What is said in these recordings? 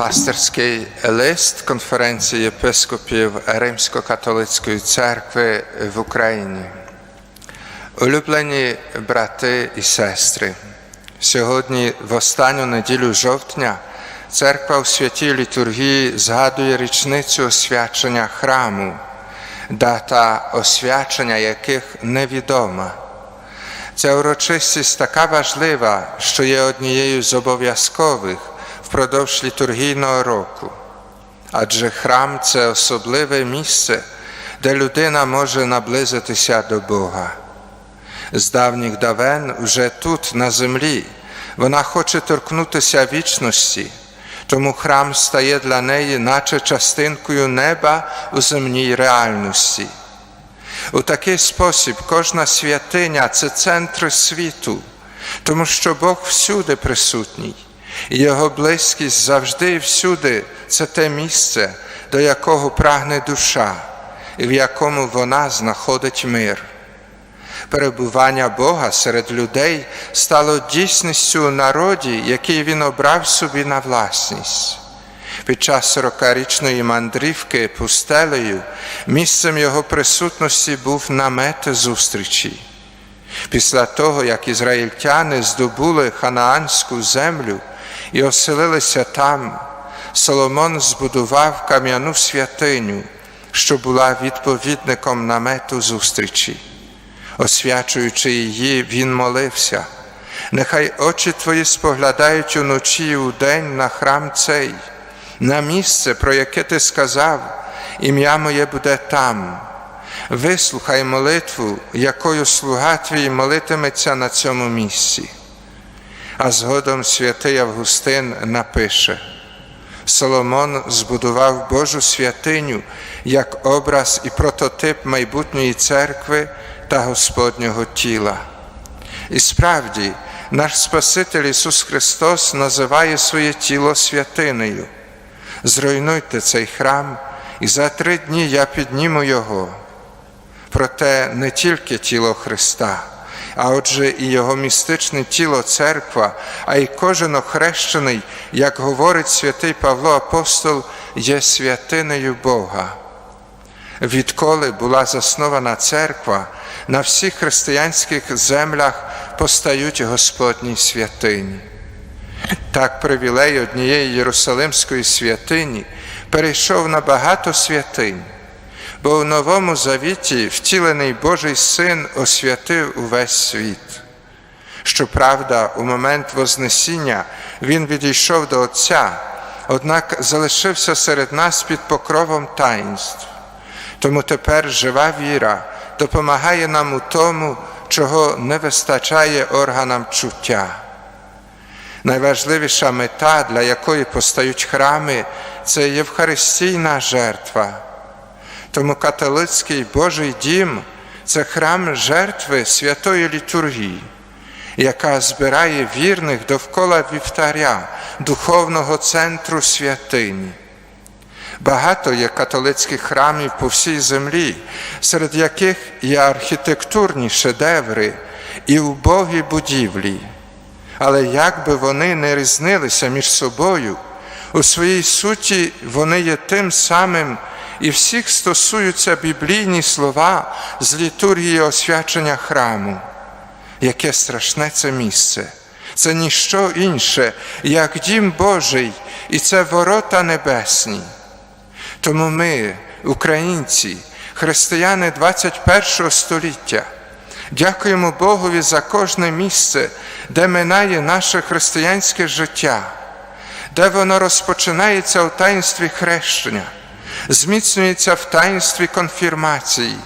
Пасторський лист конференції єпископів Римсько-католицької церкви в Україні. Улюблені брати і сестри, сьогодні, в останню неділю жовтня, церква у святій літургії згадує річницю освячення храму, дата освячення яких невідома. Ця урочистість така важлива, що є однією з обов'язкових впродовж літургійного року. Адже храм це особливе місце, де людина може наблизитися до Бога. З давніх давен уже тут, на землі, вона хоче торкнутися вічності, тому храм стає для неї, наче частинкою неба у земній реальності. У такий спосіб кожна святиня це центр світу, тому що Бог всюди присутній, і Його близькість завжди і всюди це те місце, до якого прагне душа, і в якому вона знаходить мир. Перебування Бога серед людей стало дійсністю у народі, який він обрав собі на власність. Під час сорокарічної мандрівки пустелею місцем його присутності був намет зустрічі. Після того, як ізраїльтяни здобули ханаанську землю і оселилися там, Соломон збудував кам'яну святиню, що була відповідником намету зустрічі. Освячуючи її, він молився. Нехай очі твої споглядають уночі і удень на храм цей на місце, про яке ти сказав, ім'я моє буде там. Вислухай молитву, якою слуга твій молитиметься на цьому місці. А згодом святий Августин напише: Соломон збудував Божу святиню як образ і прототип майбутньої церкви та Господнього тіла. І справді, наш Спаситель Ісус Христос називає своє тіло святинею зруйнуйте цей храм, і за три дні я підніму його. Проте не тільки тіло Христа, а отже, і Його містичне тіло церква, а й кожен охрещений, як говорить святий Павло Апостол, є святинею Бога. Відколи була заснована церква, на всіх християнських землях постають Господні святині. Так привілей однієї Єрусалимської святині перейшов на багато святинь, бо у Новому Завіті втілений Божий Син освятив увесь світ. Щоправда, у момент Вознесіння Він відійшов до Отця, однак залишився серед нас під покровом таїнств. Тому тепер жива віра допомагає нам у тому, чого не вистачає органам чуття. Найважливіша мета, для якої постають храми, це Євхаристійна жертва. Тому католицький Божий дім це храм жертви святої літургії, яка збирає вірних довкола вівтаря, духовного центру святині. Багато є католицьких храмів по всій землі, серед яких є архітектурні шедеври і убогі будівлі але як би вони не різнилися між собою, у своїй суті вони є тим самим, і всіх стосуються біблійні слова з літургії освячення храму. Яке страшне це місце, це ніщо інше, як дім Божий, і це ворота небесні. Тому ми, українці, християни 21 століття, Дякуємо Богові за кожне місце, де минає наше християнське життя, де воно розпочинається у таїнстві хрещення, зміцнюється в таїнстві конфірмації,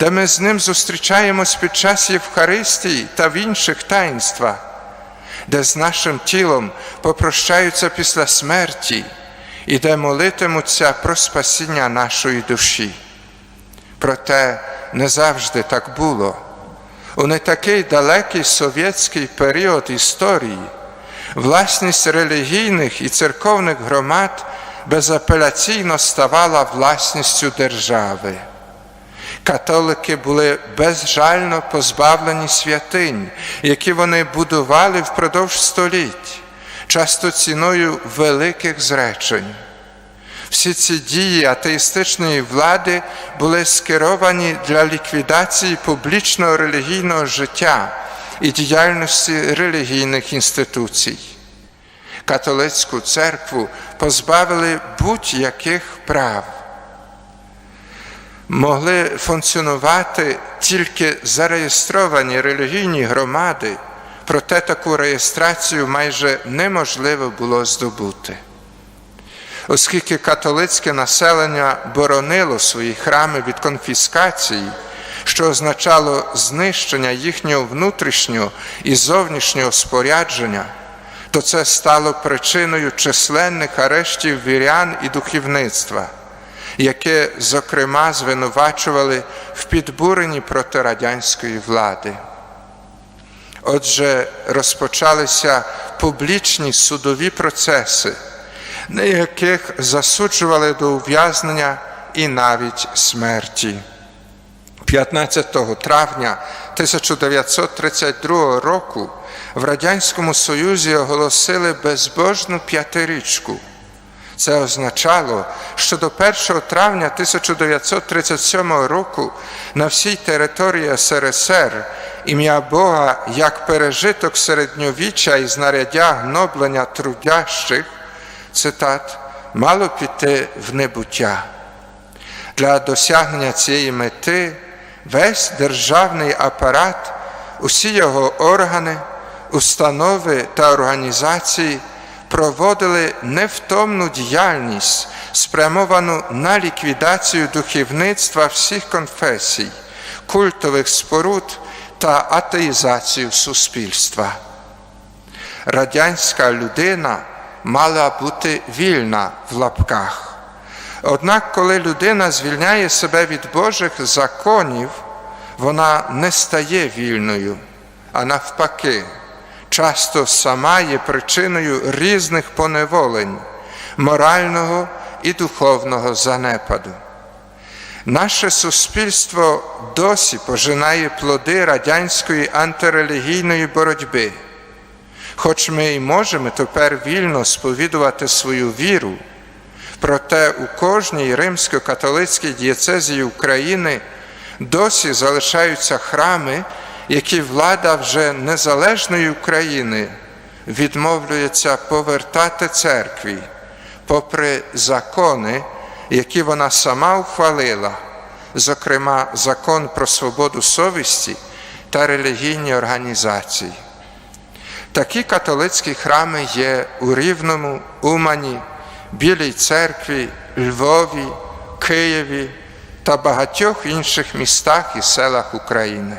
де ми з ним зустрічаємось під час Євхаристії та в інших таїнствах, де з нашим тілом попрощаються після смерті і де молитимуться про спасіння нашої душі. Проте не завжди так було. У не такий далекий совєтський період історії власність релігійних і церковних громад безапеляційно ставала власністю держави. Католики були безжально позбавлені святинь, які вони будували впродовж століть, часто ціною великих зречень. Всі ці дії атеїстичної влади були скеровані для ліквідації публічного релігійного життя і діяльності релігійних інституцій. Католицьку церкву позбавили будь-яких прав. Могли функціонувати тільки зареєстровані релігійні громади, проте таку реєстрацію майже неможливо було здобути. Оскільки католицьке населення боронило свої храми від конфіскації, що означало знищення їхнього внутрішнього і зовнішнього спорядження, то це стало причиною численних арештів вірян і духовництва, яке, зокрема, звинувачували в підбуренні протирадянської влади. Отже, розпочалися публічні судові процеси, на яких засуджували до ув'язнення і навіть смерті. 15 травня 1932 року в Радянському Союзі оголосили безбожну п'ятирічку. Це означало, що до 1 травня 1937 року на всій території СРСР ім'я Бога як пережиток середньовіччя і знаряддя гноблення трудящих, цитат, мало піти в небуття. Для досягнення цієї мети весь державний апарат, усі його органи, установи та організації проводили невтомну діяльність, спрямовану на ліквідацію духовництва всіх конфесій, культових споруд та атеїзацію суспільства. Радянська людина мала бути вільна в лапках. Однак, коли людина звільняє себе від Божих законів, вона не стає вільною, а навпаки, часто сама є причиною різних поневолень, морального і духовного занепаду. Наше суспільство досі пожинає плоди радянської антирелігійної боротьби. Хоч ми й можемо тепер вільно сповідувати свою віру, проте у кожній римсько-католицькій дієцезії України досі залишаються храми, які влада вже незалежної України відмовлюється повертати церкві, попри закони, які вона сама ухвалила, зокрема закон про свободу совісті та релігійні організації. Такі католицькі храми є у Рівному, Умані, Білій церкві, Львові, Києві та багатьох інших містах і селах України.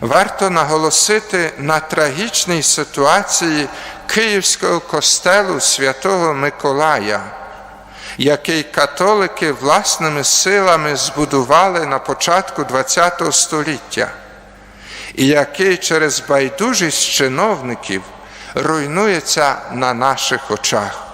Варто наголосити на трагічній ситуації Київського костелу святого Миколая, який католики власними силами збудували на початку ХХ століття, і який через байдужість чиновників руйнується на наших очах.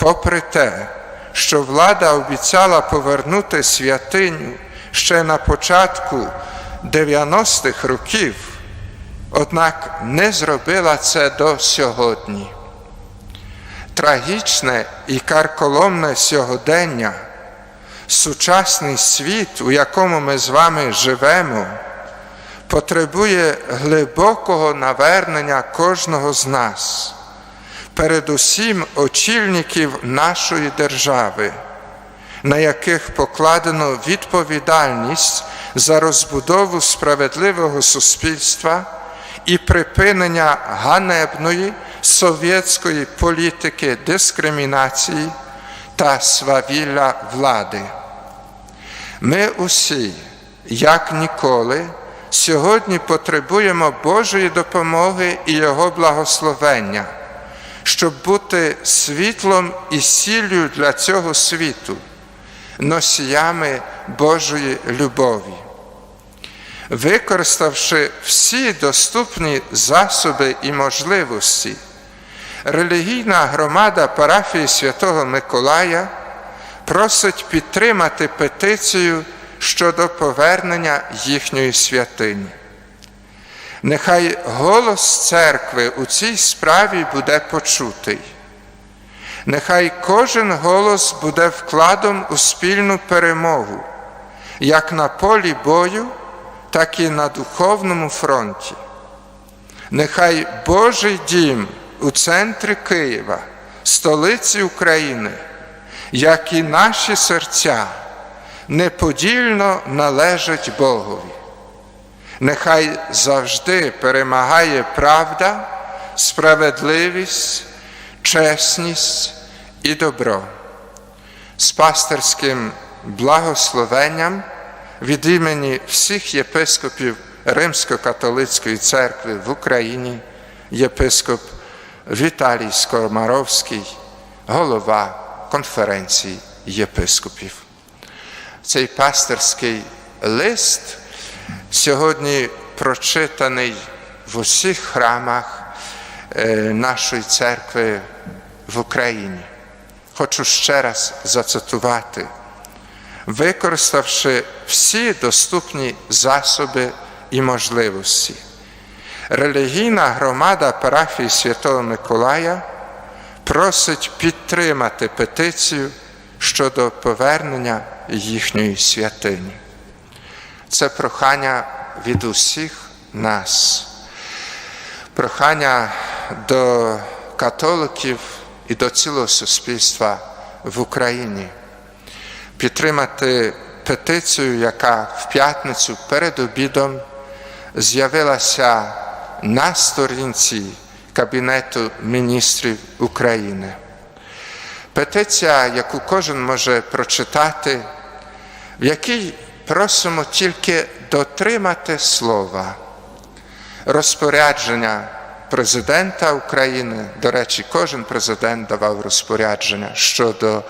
Попри те, що влада обіцяла повернути святиню ще на початку 90-х років, однак не зробила це до сьогодні. Трагічне і карколомне сьогодення, сучасний світ, у якому ми з вами живемо, потребує глибокого навернення кожного з нас передусім очільників нашої держави, на яких покладено відповідальність за розбудову справедливого суспільства і припинення ганебної совєтської політики дискримінації та свавілля влади. Ми усі, як ніколи, сьогодні потребуємо Божої допомоги і Його благословення щоб бути світлом і сіллю для цього світу, носіями Божої любові. Використавши всі доступні засоби і можливості, релігійна громада парафії Святого Миколая просить підтримати петицію щодо повернення їхньої святині. Нехай голос церкви у цій справі буде почутий. Нехай кожен голос буде вкладом у спільну перемогу, як на полі бою, так і на духовному фронті. Нехай Божий дім у центрі Києва, столиці України, як і наші серця, неподільно належать Богові. Нехай завжди перемагає правда, справедливість, чесність і добро. З пасторським благословенням від імені всіх єпископів Римсько-католицької церкви в Україні, єпископ Віталій Скомаровський, голова конференції єпископів. Цей пасторський лист сьогодні прочитаний в усіх храмах нашої церкви в Україні. Хочу ще раз зацитувати, використавши всі доступні засоби і можливості. Релігійна громада парафії Святого Миколая просить підтримати петицію щодо повернення їхньої святині. Це прохання від усіх нас, прохання до католиків і до цілого суспільства в Україні, підтримати петицію, яка в п'ятницю перед обідом з'явилася на сторінці Кабінету міністрів України. Петиція, яку кожен може прочитати, в якій просимо тільки дотримати слова, розпорядження президента України. До речі, кожен президент давав розпорядження щодо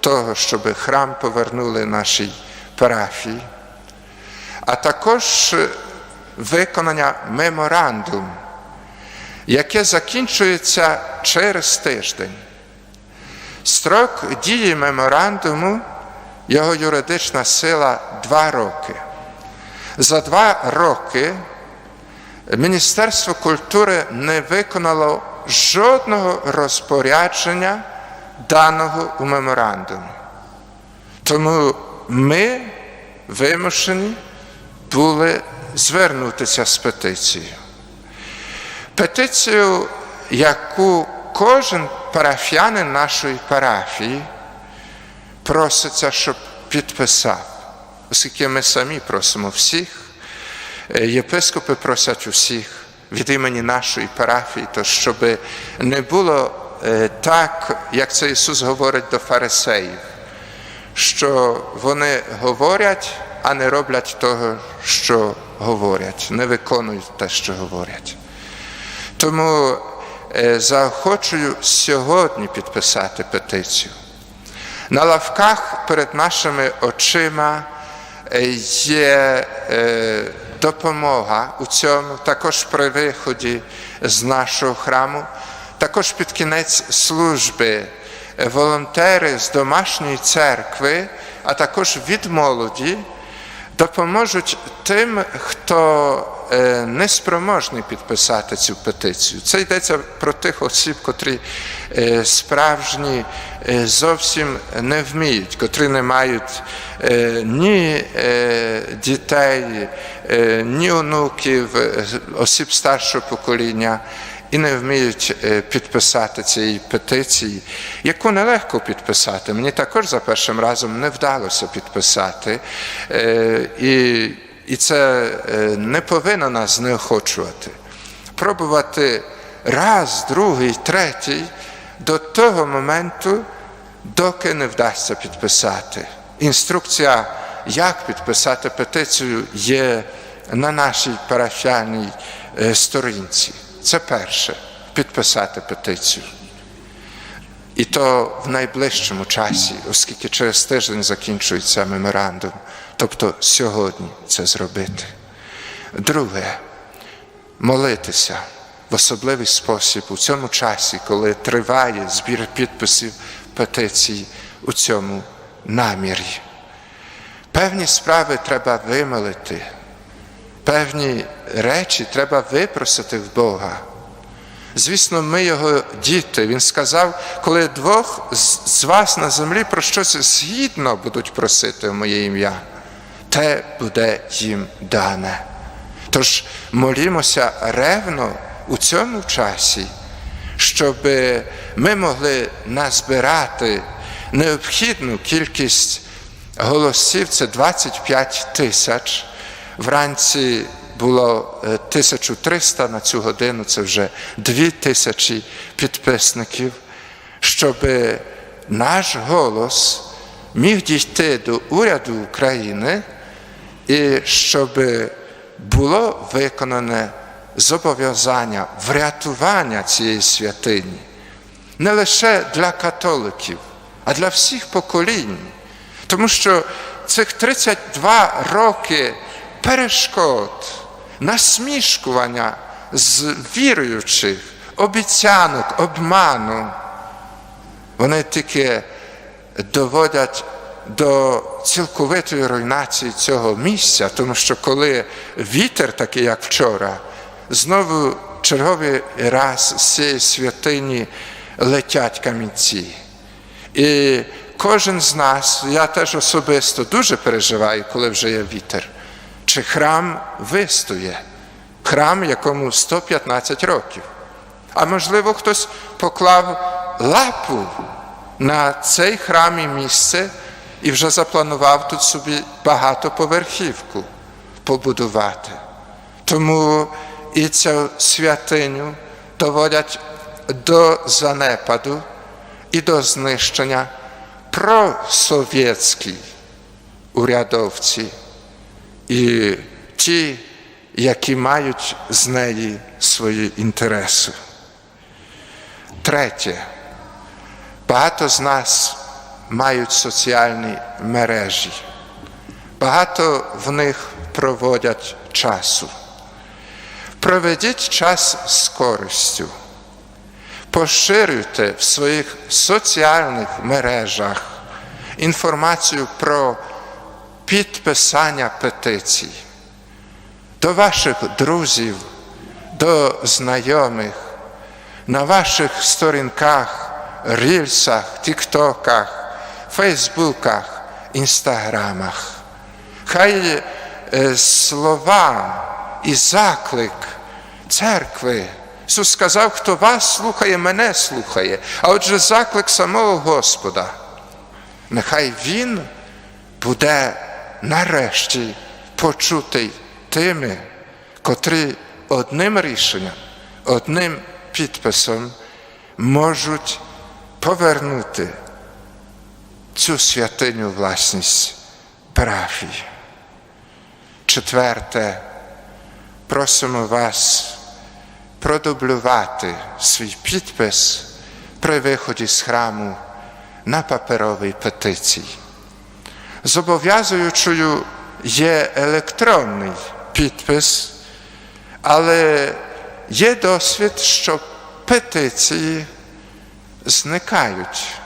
того, щоб храм повернули нашій парафії, а також виконання меморандуму, яке закінчується через тиждень. Строк дії меморандуму, його юридична сила два роки. За два роки Міністерство культури не виконало жодного розпорядження даного у меморандумі. Тому ми вимушені були звернутися з петицією. Петицію, яку кожен парафіянин нашої парафії проситься, щоб підписав, оскільки ми самі просимо всіх, єпископи просять усіх від імені нашої парафії, то щоб не було так, як це Ісус говорить до фарисеїв, що вони говорять, а не роблять того, що говорять, не виконують те, що говорять. Тому заохочую сьогодні підписати петицію. На лавках перед нашими очима є допомога у цьому, також при виході з нашого храму, також під кінець служби волонтери з домашньої церкви, а також від молоді допоможуть тим, хто неспроможний підписати цю петицію. Це йдеться про тих осіб, котрі справжні зовсім не вміють, котрі не мають ні дітей, ні онуків, осіб старшого покоління. І не вміють підписати цієї петиції, яку нелегко підписати. Мені також за першим разом не вдалося підписати. І і це не повинно нас знеохочувати. Пробувати раз, другий, третій до того моменту, доки не вдасться підписати. Інструкція, як підписати петицію, є на нашій парафіальній сторінці. Це перше підписати петицію. І то в найближчому часі, оскільки через тиждень закінчується меморандум, тобто сьогодні це зробити. Друге, молитися в особливий спосіб у цьому часі, коли триває збір підписів петицій у цьому намірі. Певні справи треба вимолити певні речі треба випросити в Бога. Звісно, ми його діти. Він сказав, коли двох з вас на землі про щось згідно будуть просити в моє ім'я, те буде їм дане. Тож молімося ревно у цьому часі, щоб ми могли назбирати необхідну кількість голосів, це 25 тисяч. Вранці було 1300 на цю годину, це вже 2000 підписників, щоб наш голос міг дійти до уряду України і щоб було виконане зобов'язання врятування цієї святині не лише для католиків, а для всіх поколінь. Тому що цих 32 роки перешкод, насмішкування з віруючих, обіцянок, обману, вони тільки доводять до цілковитої руйнації цього місця, тому що коли вітер, такий як вчора, знову черговий раз з цієї святині летять камінці. І кожен з нас, я теж особисто дуже переживаю, коли вже є вітер, чи храм вистоє, храм, якому 115 років. А можливо, хтось поклав лапу на цей храм і місце і вже запланував тут собі багатоповерхівку побудувати. Тому і цю святиню доводять до занепаду і до знищення просовєтські урядовці і ті, які мають з неї свої інтереси. Третє, багато з нас мають соціальні мережі, багато в них проводять часу. Проведіть час з користю. Поширюйте в своїх соціальних мережах інформацію про підписання петицій. До ваших друзів, до знайомих, на ваших сторінках, рільсах, тіктоках, фейсбуках, інстаграмах. Хай е, слова і заклик церкви. Ісус сказав, хто вас слухає, мене слухає. А отже, заклик самого Господа. Нехай Він буде нарешті почутий тими, котрі одним рішенням, одним підписом можуть повернути цю святиню власність парафії. Четверте, просимо вас продублювати свій підпис при виході з храму на паперовій петиції. Зобов'язуючою є електронний підпис, але є досвід, що петиції зникають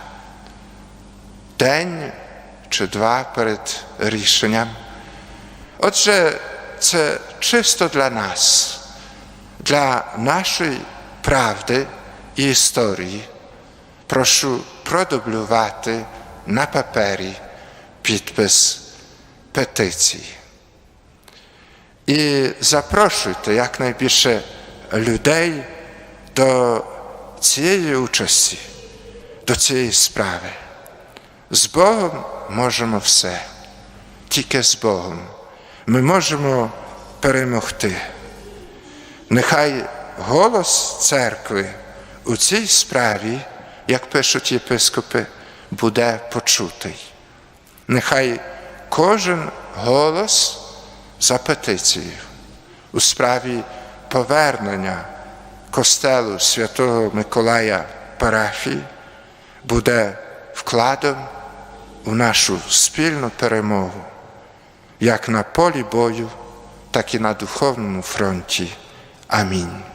день чи два перед рішенням. Отже, це чисто для нас dla naszej prawdy i historii прошу продублювати на папері підпис петиції. І запрошуйте якнайбільше людей до цієї участі, до цієї справи. З Богом можемо все, тільки з Богом ми можемо перемогти. Нехай голос церкви у цій справі, як пишуть єпископи, буде почутий. Нехай кожен голос за петицією у справі повернення костелу Святого Миколая парафії буде вкладом у нашу спільну перемогу, як на полі бою, так і на духовному фронті. Амінь.